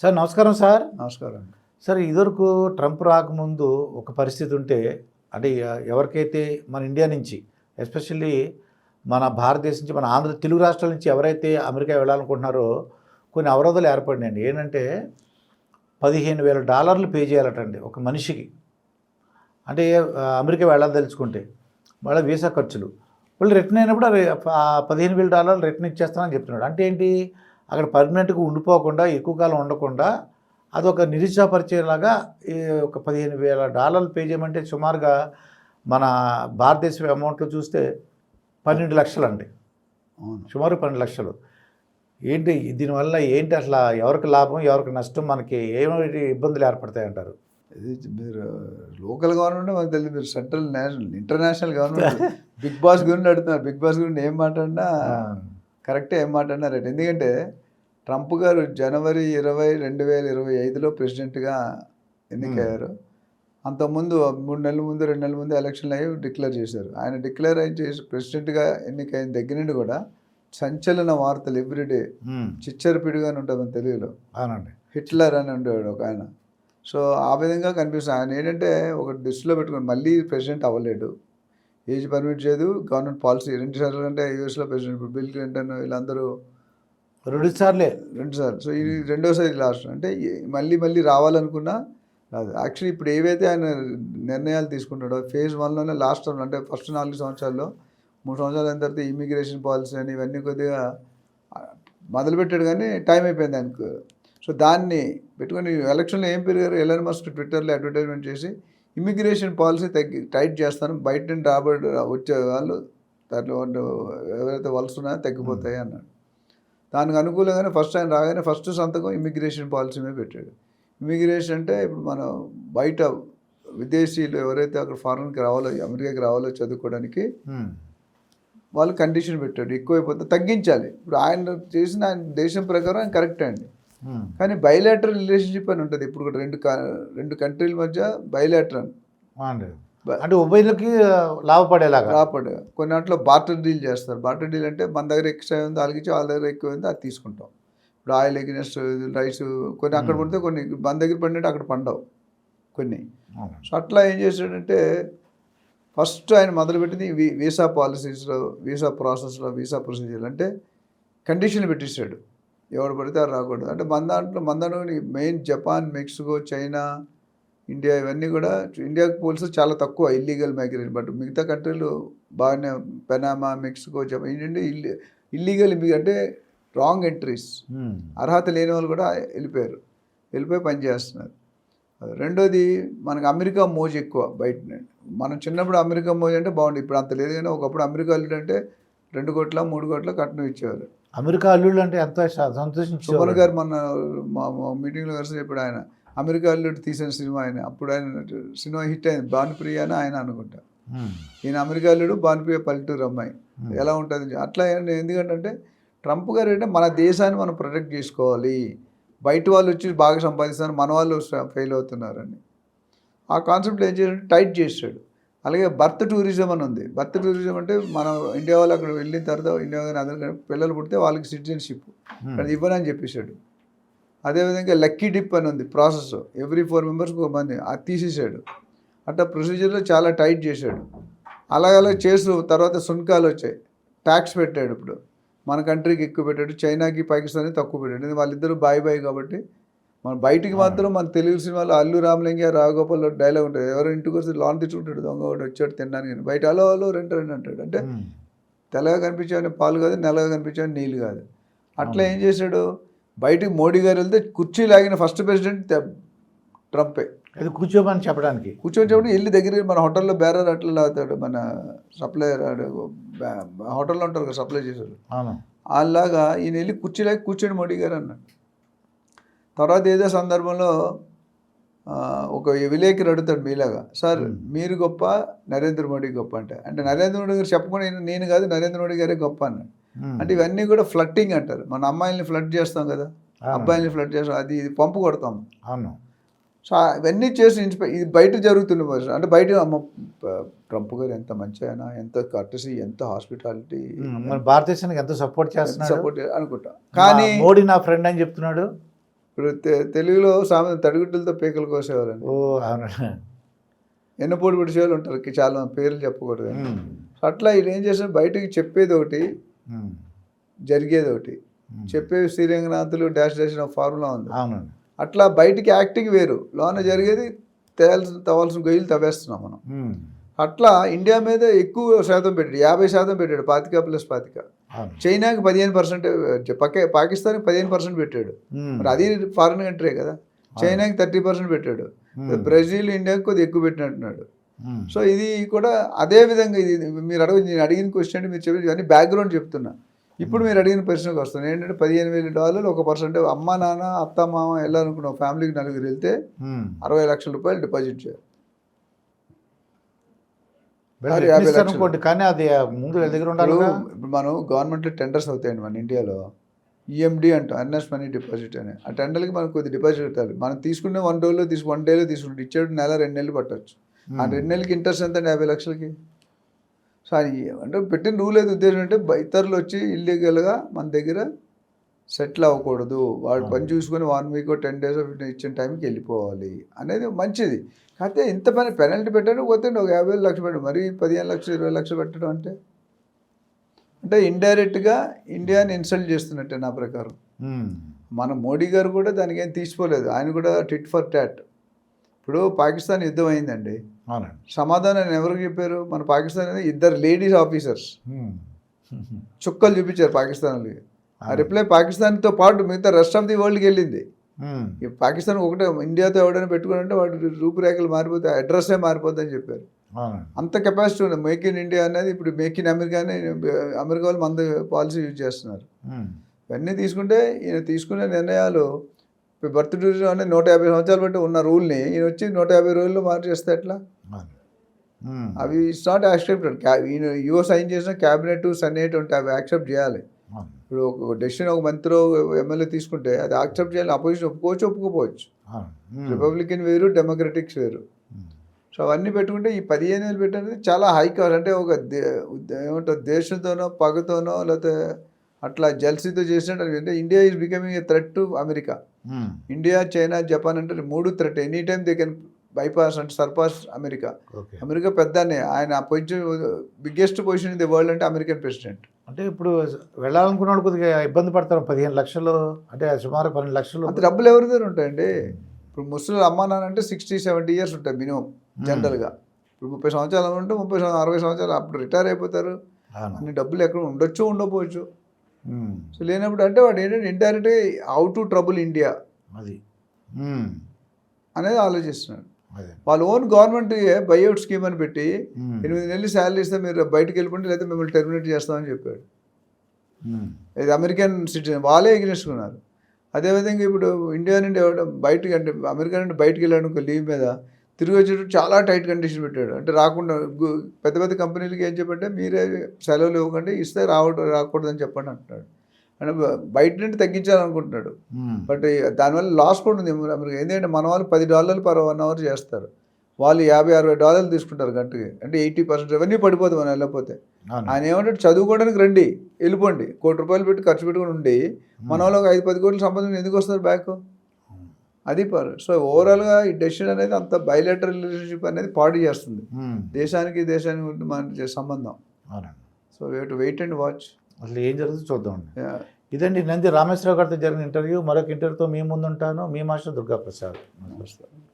Sir నమస్కారం sir. నమస్కారం. Sir ఇదివరకు ట్రంప్ రాకముందు ఒక పరిస్థితి ఉంటే అంటే ఎవరికైతే మన ఇండియా నుంచి ఎస్పెషల్లీ మన భారతదేశం నుంచి మన ఆంధ్ర తెలుగు రాష్ట్రాల నుంచి ఎవరైతే అమెరికా వెళ్ళాలనుకుంటున్నారో కొన్ని అవరోధాలు ఏర్పడినాయండి. ఏంటంటే పదిహేను వేల డాలర్లు పే చేయాలటండి ఒక మనిషికి. అంటే అమెరికా వెళ్ళాలదలుచుకుంటే వాళ్ళ వీసా ఖర్చులు. వాళ్ళు రిటర్న్ అయినప్పుడు పదిహేను వేల డాలర్లు రిటర్న్ ఇచ్చేస్తానని చెప్తున్నాడు. అంటే ఏంటి? అక్కడ పర్మనెంట్గా ఉండిపోకుండా ఎక్కువ కాలం ఉండకుండా అదొక నిరుత్సాహపరిచేలాగా ఈ ఒక పదిహేను వేల డాలర్లు పే చేయమంటే సుమారుగా మన భారతదేశం అమౌంట్లో చూస్తే పన్నెండు లక్షలు అండి సుమారు పన్నెండు లక్షలు. ఏంటి? దీనివల్ల ఏంటి అసలు? ఎవరికి లాభం ఎవరికి నష్టం? మనకి ఏమైనా ఇబ్బందులు ఏర్పడతాయి అంటారు? మీరు లోకల్ గవర్నమెంట్ మనకు తెలియదు. మీరు central national international government Bigg Boss గురించి అడుగుతున్నారు. బిగ్ బాస్ గురించి ఏం మాట్లాడినా కరెక్టే ఏం మాట్లాడినా రైట్ ఎందుకంటే ట్రంప్ గారు జనవరి ఇరవై రెండు వేల ఇరవై ఐదులో ప్రెసిడెంట్గా ఎన్నికయ్యారు. అంతకుముందు మూడు నెలల ముందు రెండు నెలల ముందు ఎలక్షన్లు అయ్యి డిక్లేర్ చేశారు. ఆయన డిక్లేర్ అయిన చేసి ప్రెసిడెంట్గా ఎన్నికైన దగ్గర నుండి కూడా సంచలన వార్తలు ఎవ్రీడే చిచ్చరపిడిగానే ఉంటుంది తెలుగులో అవునండి. హిట్లర్ అని ఉండేవాడు ఒక ఆయన. సో ఆ విధంగా కనిపిస్తుంది. ఆయన ఏంటంటే ఒక దృష్టిలో పెట్టుకుని మళ్ళీ ప్రెసిడెంట్ అవ్వలేడు. ఏజ్ పర్మిట్ చేయదు. గవర్నమెంట్ పాలసీ రెండు సార్లు అంటే యూఎస్లో ప్రెసిడెంట్ ఇప్పుడు బిల్ క్లింటన్ వీళ్ళందరూ రెండు సార్లే. రెండు సార్లు. సో ఇది రెండోసారి లాస్ట్ అంటే మళ్ళీ మళ్ళీ రావాలనుకున్నా రాదు. యాక్చువల్లీ ఇప్పుడు ఏవైతే ఆయన నిర్ణయాలు తీసుకుంటాడో ఫేజ్ వన్లోనే లాస్ట్ టర్మ్ అంటే ఫస్ట్ నాలుగు సంవత్సరాల్లో మూడు సంవత్సరాలు అయిన తర్వాత ఇమిగ్రేషన్ పాలసీ అని ఇవన్నీ కొద్దిగా మొదలుపెట్టాడు కానీ టైం అయిపోయింది ఆయనకు. సో దాన్ని పెట్టుకొని ఎలక్షన్లో ఏం పెరిగారు ఎలన్ మస్క్ ట్విట్టర్లో అడ్వర్టైజ్మెంట్ చేసి ఇమిగ్రేషన్ పాలసీ తగ్గి టైట్ చేస్తాను. బయట నుండి రాబడి వచ్చే వాళ్ళు దాంట్లో ఎవరైతే వలస తగ్గిపోతాయి అన్నాడు. దానికి అనుకూలంగానే ఫస్ట్ ఆయన రాగానే ఫస్ట్ సంతకం ఇమిగ్రేషన్ పాలసీ మీద పెట్టాడు. ఇమిగ్రేషన్ అంటే ఇప్పుడు మనం బయట విదేశీయులు ఎవరైతే అక్కడ ఫారెన్కి రావాలో అమెరికాకి రావాలో చదువుకోవడానికి ఉమ్, వాళ్ళు కండిషన్ పెట్టాడు. ఎక్కువైపోతే తగ్గించాలి. ఇప్పుడు ఆయన చేసిన ఆయన దేశం ప్రకారం ఆయన కరెక్ట్ అండి కానీ బయలాటరల్ రిలేషన్షిప్ అని ఉంటుంది. ఇప్పుడు కూడా రెండు రెండు కంట్రీల మధ్య బయలాటరల్ అంటే ఉభయలకి లాభపడేలాగా? రాపడు కొన్ని దాంట్లో బార్టర్ డీల్ చేస్తారు. బార్టర్ డీల్ అంటే మన దగ్గర ఎక్స్ట్రా ఉంది వాళ్ళకి ఇచ్చి వాళ్ళ దగ్గర ఎక్కువ ఉంది అది తీసుకుంటాం. ఇప్పుడు ఆయిల్ ఎగ్నెస్ట్ రైస్ కొన్ని అక్కడ పడితే కొన్ని మన దగ్గర పడినట్టు అక్కడ పండవు కొన్ని. సో అట్లా ఏం చేశాడంటే ఫస్ట్ ఆయన మొదలుపెట్టింది వీసా పాలసీస్లో వీసా ప్రాసెస్లో వీసా ప్రొసీజర్ అంటే కండిషన్లు పెట్టేశాడు ఎవడు పడితే అది రాకూడదు. అంటే మన దాంట్లో మన దాంట్లో main Japan Mexico China India ఇవన్నీ కూడా ఇండియాకి పోలిస్తే చాలా తక్కువ ఇల్లీగల్ మైగ్రేషన్. బట్ మిగతా కంట్రీలు బాగానే పెనామా మెక్సికో జపాన్ ఏంటంటే ఇల్లి ఇల్లీగల్ అంటే రాంగ్ ఎంట్రీస్. అర్హత లేని వాళ్ళు కూడా వెళ్ళిపోయారు. వెళ్ళిపోయి పని చేస్తున్నారు. రెండోది మనకు అమెరికా మోజు ఎక్కువ బయట. మనం చిన్నప్పుడు అమెరికా మోజు అంటే బాగుంది ఇప్పుడు అంత లేదు. కానీ ఒకప్పుడు అమెరికా అంటే రెండు కోట్ల మూడు కోట్ల కట్నం ఇచ్చేవారు. అమెరికా అల్లుళ్ళు అంటే ఎంతో స- సుమన్ గారు మన మా మీటింగ్లో కలిసి చెప్పాడు ఆయన అమెరికా వెళ్ళి తీసిన సినిమా ఆయన అప్పుడు ఆయన సినిమా హిట్ అయింది భానుప్రియ అని ఆయన అనుకుంటా. ఈయన అమెరికా వెళ్ళాడు భానుప్రియ పల్లెటూరు అమ్మాయి. ఎలా ఉంటుంది? అట్లా ఎందుకంటే ట్రంప్ గారు అంటే మన దేశాన్ని మనం ప్రొటెక్ట్ చేసుకోవాలి. బయట వాళ్ళు వచ్చి బాగా సంపాదిస్తారు మన వాళ్ళు ఫెయిల్ అవుతున్నారని. ఆ కాన్సెప్ట్ ఏం చేశాడు టైట్ చేసాడు అలాగే బర్త్ టూరిజం అని ఉంది. బర్త్ టూరిజం అంటే మనం ఇండియా వాళ్ళు అక్కడ వెళ్ళిన తర్వాత ఇండియా కానీ పిల్లలు పుడితే వాళ్ళకి సిటిజన్షిప్. అది ఇవ్వనని చెప్పేశాడు. అదేవిధంగా లక్కీ డిప్ అని ఉంది ప్రాసెస్. ఎవ్రీ ఫోర్ మెంబర్స్కి ఒక మంది అది తీసేసాడు అట్లా ప్రొసీజర్లో చాలా టైట్ చేశాడు. అలా అలా చేస్తూ తర్వాత సుంకాలు వచ్చాయి. ట్యాక్స్ పెట్టాడు ఇప్పుడు. మన కంట్రీకి ఎక్కువ పెట్టాడు. చైనాకి పాకిస్తాన్కి తక్కువ పెట్టాడు. వాళ్ళిద్దరూ బాయ్ బాయ్ కాబట్టి మన బయటికి మాత్రం మన తెలుగు సినిమాలో అల్లు రామలింగ రాఘగోపాల్ డైలాగ్ ఉంటుంది ఎవరు ఇంటికి వస్తే లాన్ తెచ్చుకుంటాడు దొంగ ఒకటి వచ్చాడు తినడానికి. బయట అలో అలో రెండు రెండు అంటాడు. అంటే తెల్లగా కనిపించావని పాలు కాదు నల్లగా కనిపించావని నీళ్ళు కాదు. అట్లా ఏం చేశాడు? బయటికి మోడీ గారు వెళ్తే కుర్చీ లాగిన ఫస్ట్ ప్రెసిడెంట్ ట్రంపే. అది కూర్చోమని చెప్పడానికి. కూర్చొని చెప్పి వెళ్ళి దగ్గర మన హోటల్లో బేరర్ అట్లా లాగుతాడు మన సప్లయర్ హోటల్లో ఉంటారు కదా సప్లై అవును. అలాగా ఈయన వెళ్ళి కుర్చీ లాగి కూర్చొని మోడీ గారు అన్నాడు. తర్వాత ఏదో సందర్భంలో ఒక విలేకరు అడుగుతాడు మీలాగా సార్ మీరు గొప్ప నరేంద్ర మోడీ గొప్ప అంటే. అంటే నరేంద్ర మోడీ గారు చెప్పకుండా నేను కాదు నరేంద్ర మోడీ గారే గొప్ప అన్నాడు. ఉమ్, అంటే ఇవన్నీ కూడా ఫ్లట్టింగ్ అంటారు. మన అమ్మాయిల్ని ఫ్లడ్ చేస్తాం కదా. అబ్బాయిల్ని ఫ్లడ్ చేస్తాం అది ఇది పంపు కొడతాం. అవును. సో ఇవన్నీ చేసి ఇన్స్పై ఇది బయట పరిస్థితి. అంటే బయట అమ్మ ట్రంప్ గారు ఎంత మంచి ఆయన ఎంత కర్టసీ ఎంత హాస్పిటాలిటీ మన భారతదేశానికి ఎంతో సపోర్ట్ చేస్తున్నాడు? సపోర్ట్ అనుకుంటా. కానీ మోడీ నా ఫ్రెండ్ అని చెప్తున్నాడు. ఇప్పుడు తెలుగులో సామెత తడిగుడ్డలతో పీకలు కోసేవారని ఓ అవును. ఎన్నపోటు పిడిచేవాళ్ళు ఉంటారు చాలా మంది పేర్లు చెప్పకూడదు అట్లా ఇది ఏం చేస్తారు బయటకి చెప్పేది ఒకటి జరిగేది ఒకటి. ఉమ్. చెప్పేవి శ్రీరంగనాథులు డాష్ డాష్ ఫార్ములా ఉంది. అవునండి అట్లా బయటికి యాక్టింగ్ వేరు. లోన జరిగేది తేయాల్సిన తవ్వాల్సిన గొయ్యలు తవ్వేస్తున్నాం మనం. అట్లా ఇండియా మీద ఎక్కువ శాతం పెట్టాడు యాభై శాతం పెట్టాడు పాతిక ప్లస్ పాతిక. చైనాకి పదిహేను పర్సెంట్ పక్క పాకిస్తాన్కి పదిహేను పర్సెంట్ పెట్టాడు. మరి అది ఫారిన్ కంట్రీ కదా. చైనాకి థర్టీ పర్సెంట్ పెట్టాడు. బ్రెజిల్ ఇండియాకి కొద్దిగా ఎక్కువ పెట్టినట్టున్నాడు. సో ఇది కూడా అదే విధంగా ఇది మీరు అడగ నేను అడిగిన క్వశ్చన్ మీరు చెప్పి ఇవన్నీ బ్యాక్గ్రౌండ్ చెప్తున్నా. ఇప్పుడు మీరు అడిగిన ప్రశ్నకు వస్తాను ఏంటంటే పదిహేను వేల డాలర్లు ఒక పర్సెంట్ అమ్మ నాన్న అత్త మామ వెళ్ళాలనుకున్న ఫ్యామిలీకి నలుగురు వెళ్తే. అరవై లక్షల రూపాయలు డిపాజిట్ చేయాలి వీళ్ళు అది యాభై ఇస్తారు లక్షలు. అనుకోండి కానీ అది ముందు దగ్గర ఉండాలి ఇప్పుడు మనం గవర్నమెంట్లో టెండర్స్ అవుతాయండి మన ఇండియాలో. ఈఎండి అంటాం ఎన్ఎస్ మనీ డిపాజిట్ అని. ఆ టెండర్కి మనకు కొద్ది డిపాజిట్ పెట్టాలి. మనం తీసుకునే వన్ డేలో తీసుకు వన్ డేలో తీసుకుంటే ఇచ్చేడు నెల రెండు నెలలు పట్టొచ్చు. ఆ రెండు నెలలకి ఇంట్రెస్ట్ ఎంత అండి యాభై లక్షలకి? సో అది అంటే పెట్టిన రూల్ అయితే ఉద్దేశం అంటే ఇతరులు వచ్చి ఇల్లీగల్గా మన దగ్గర సెటిల్ అవ్వకూడదు. వాడు పని చూసుకొని వన్ వీక్ టెన్ డేస్ ఇచ్చిన టైంకి వెళ్ళిపోవాలి అనేది మంచిది. కాకపోతే ఇంత పని పెనాల్టీ పెట్టండి పోతే ఒక యాభై వేలు లక్షలు పెట్టండి మరి పదిహేను లక్షలు ఇరవై లక్షలు పెట్టడం అంటే? అంటే ఇండైరెక్ట్గా ఇండియాని ఇన్సల్ట్ చేస్తున్నట్టే నా ప్రకారం. మన మోడీ గారు కూడా దానికి ఏం తీసుకోలేదు ఆయన కూడా టిట్ ఫర్ టాట్ ఇప్పుడు పాకిస్తాన్ యుద్ధం అయిందండి. సమాధానం ఎవరికి చెప్పారు? మన పాకిస్తాన్ అనేది ఇద్దరు లేడీస్ ఆఫీసర్స్ చుక్కలు చూపించారు పాకిస్తాన్కి ఆ రిప్లై పాకిస్తాన్తో పాటు మిగతా రెస్ట్ ఆఫ్ ది వరల్డ్కి వెళ్ళింది. పాకిస్తాన్ ఒకటే ఇండియాతో ఎవడైనా పెట్టుకుని వాటి రూపురేఖలు మారిపోతే అడ్రస్సే మారిపోద్దని చెప్పారు. అంత కెపాసిటీ ఉంది. మేక్ ఇన్ ఇండియా అనేది ఇప్పుడు మేక్ ఇన్ అమెరికా అని అమెరికా వాళ్ళు మన పాలసీ యూజ్ చేస్తున్నారు. ఇవన్నీ తీసుకుంటే ఈయన తీసుకునే నిర్ణయాలు బర్త్ టూరిజం అనేది నూట యాభై సంవత్సరాలు బట్టి ఉన్న రూల్ని ఈయన వచ్చి నూట యాభై రోజుల్లో మార్చేస్తే ఎట్లా? అవి ఇట్స్ నాట్ యాక్సెప్టెడ్ ఈయన యువ సైన్ చేసిన క్యాబినెట్ సన్నేట్ ఉంటాయి అవి యాక్సెప్ట్ చేయాలి. ఇప్పుడు ఒక డెసిషన్ ఒక మంత్రి ఎమ్మెల్యే తీసుకుంటే అది యాక్సెప్ట్ చేయాలి అపోజిషన్ ఒప్పుకోవచ్చు ఒప్పుకోపోవచ్చు రిపబ్లికన్ వేరు డెమోక్రటిక్స్ వేరు. సో అవన్నీ పెట్టుకుంటే ఈ పదిహేను వేలు పెట్టఅనేది చాలా హై కాస్ట్ అంటే ఒక ఏమంటారు దేశంతోనో పగతోనో లేకపోతే అట్లా జల్సీతో చేసినట్టు అంటే India is becoming a threat to America India China Japan అంటే మూడు threat any time they can bypass అంటే సర్పాస్ అమెరికా అమెరికా పెద్దనే. ఆయన position biggest position in the world అంటే అమెరికన్ ప్రెసిడెంట్ అంటే ఇప్పుడు వెళ్ళాలనుకున్న వాళ్ళు కొద్దిగా ఇబ్బంది పడతారు. పదిహేను లక్షలు అంటే సుమారు పన్నెండు లక్షలు. అంత డబ్బులు ఎవరి దగ్గర ఉంటాయండి? ఇప్పుడు ముసలి అమ్మా నాన్న అంటే సిక్స్టీ సెవెంటీ ఇయర్స్ ఉంటాయి మినిమం జనరల్గా ఇప్పుడు ముప్పై సంవత్సరాలు ఉంటే ముప్పై సంవత్సరాలు అరవై సంవత్సరాలు అప్పుడు రిటైర్ అయిపోతారు. అన్ని డబ్బులు ఎక్కడ ఉండొచ్చు ఉండకపోవచ్చు. సో లేనప్పుడు అంటే వాడు ఏంటంటే ఇండైరెక్ట్గా హౌ టు ట్రబుల్ ఇండియా అది. అనేది ఆలోచిస్తున్నాడు. వాళ్ళ ఓన్ గవర్నమెంట్ బైఅవుట్ స్కీమ్ అని పెట్టి ఎనిమిది నెలలు శాలరీ ఇస్తే మీరు బయటకు వెళ్ళిపోండి లేదా మిమ్మల్ని టెర్మినేట్ చేస్తామని చెప్పాడు. ఇది అమెరికన్ సిటిజన్ వాళ్ళే ఎగిరేసుకున్నారు అదేవిధంగా ఇప్పుడు ఇండియా నుండి బయటకు అంటే అమెరికా నుండి బయటకు వెళ్ళాడు లీవ్ మీద తిరిగి వచ్చేటప్పుడు చాలా టైట్ కండిషన్ పెట్టాడు. అంటే రాకుండా పెద్ద పెద్ద కంపెనీలకి ఏం చెప్పంటే మీరే సెలవులు ఇవ్వకండి ఇస్తే రావడం రాకూడదని చెప్పండి అంటున్నాడు. అంటే బయట నుండి తగ్గించాలనుకుంటున్నాడు. బట్ దానివల్ల లాస్ కూడా ఉంది. అమెరికా ఏంటంటే మన వాళ్ళు పది డాలర్లు పర్ వన్ అవర్ చేస్తారు. వాళ్ళు యాభై అరవై డాలర్లు తీసుకుంటారు గంటకి. అంటే ఎయిటీ పర్సెంట్ రెవెన్యూ పడిపోతుంది మనం వెళ్ళకపోతే. ఆయన ఏమంటాడు? చదువుకోవడానికి రండి వెళ్ళిపోండి. కోటి రూపాయలు పెట్టి ఖర్చు పెట్టుకుని ఉండి మన వాళ్ళు ఒక ఐదు పది కోట్లు సంపాదించి ఎందుకు వస్తారు బ్యాక్? అది పర్ సో ఓవరాల్గా ఈ డెసిషన్ అనేది అంత బయలెటరల్ రిలేషన్షిప్ అనేది పాడు చేస్తుంది. దేశానికి దేశానికి మన సంబంధం. So way to wait and watch అసలు ఏం జరుగుతుందో చూద్దామండి ఇదండి నంది రామేశ్వరరావు గారితో జరిగిన ఇంటర్వ్యూ. మరొక ఇంటర్వ్యూతో మీ ముందుంటాను. మీ మాస్టర్ దుర్గా ప్రసాద్